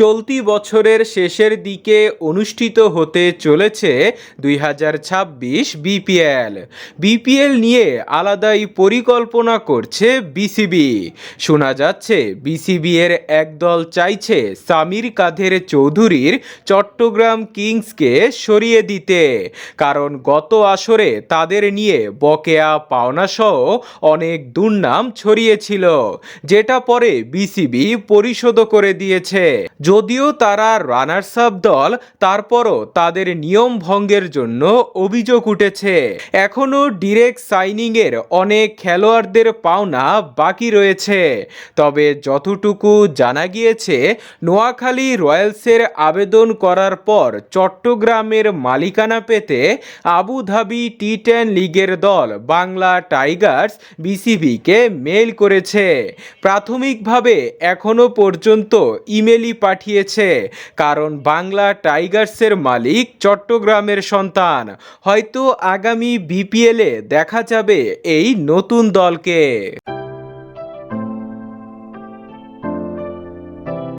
চলতি বছরের শেষের দিকে অনুষ্ঠিত হতে চলেছে দুই হাজার ছাব্বিশ বিপিএল। বিপিএল নিয়ে আলাদাই পরিকল্পনা করছে বিসিবি। শোনা যাচ্ছে, বিসিবি এর একদল চাইছে সামির কাদের চৌধুরীর চট্টগ্রাম কিংসকে সরিয়ে দিতে। কারণ গত আসরে তাদের নিয়ে বকেয়া পাওনাসহ অনেক দুর্নাম ছড়িয়েছিল, যেটা পরে বিসিবি পরিশোধ করে দিয়েছে। যদিও তারা রানার্স আপ দল, তারপরও তাদের নিয়ম ভঙ্গের জন্য অভিযোগ উঠেছে। এখনও ডিরেক্ট সাইনিংয়ের অনেক খেলোয়াড়দের পাওনা বাকি রয়েছে। তবে যতটুকু জানা গিয়েছে, নোয়াখালী রয়্যালসের আবেদন করার পর চট্টগ্রামের মালিকানা পেতে আবুধাবি টি টেন লিগের দল বাংলা টাইগার্স বিসিবিকে মেল করেছে। প্রাথমিকভাবে এখনও পর্যন্ত ইমেলই পাঠিয়েছে। কারণ বাংলা টাইগার্সের মালিক চট্টগ্রামের সন্তান। হয়তো আগামী বিপিএলে দেখা যাবে এই নতুন দলকে।